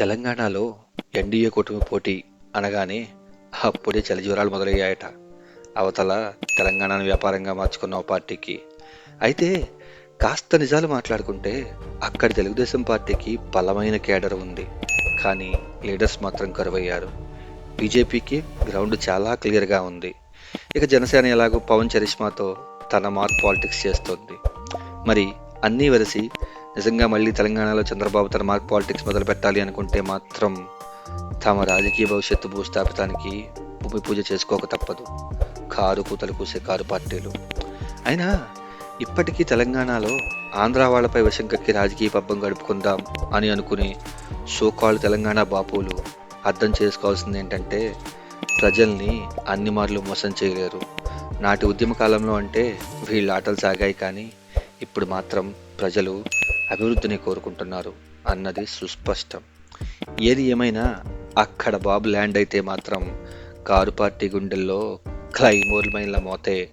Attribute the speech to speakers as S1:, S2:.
S1: తెలంగాణలో ఎన్డీఏ కూటమి పోటీ అనగానే అప్పుడే చలిజ్వరాలు మొదలయ్యాయట. అవతల తెలంగాణను వ్యాపారంగా మార్చుకున్న ఓ పార్టీకి. అయితే కాస్త నిజాలు మాట్లాడుకుంటే అక్కడి తెలుగుదేశం పార్టీకి బలమైన కేడర్ ఉంది. కానీ లీడర్స్ మాత్రం కరువయ్యారు. బీజేపీకి గ్రౌండ్ చాలా క్లియర్గా ఉంది. ఇక జనసేన ఎలాగో పవన్ చరిష్మాతో తన మార్క్ పాలిటిక్స్ చేస్తోంది. మరి అన్నీ వరిసి నిజంగా మళ్ళీ తెలంగాణలో చంద్రబాబు తన మార్క్ పాలిటిక్స్ మొదలు పెట్టాలి అనుకుంటే మాత్రం తమ రాజకీయ భవిష్యత్తు భూస్థాపితానికి భూమి పూజ చేసుకోక తప్పదు. కారు కూతలు కూసే కారు పార్టీలు. అయినా ఇప్పటికీ తెలంగాణలో ఆంధ్ర వాళ్ళపై విషం కక్కి రాజకీయ పబ్బం గడుపుకుందాం అని అనుకుని షోకాళ్ళు తెలంగాణ బాపులు అర్థం చేసుకోవాల్సింది ఏంటంటే ప్రజల్ని అన్ని మార్లు మోసం చేయలేరు. నాటి ఉద్యమ కాలంలో అంటే వీళ్ళ ఆటలు సాగాయి కానీ ఇప్పుడు మాత్రం ప్రజలు అభివృద్ధిని కోరుకుంటున్నారు అన్నది సుస్పష్టం. ఏది ఏమైనా అక్కడ బాబు ల్యాండ్ అయితే మాత్రం కారు పార్టీ గుండెల్లో క్లైమోర్ మైన్ల మోతే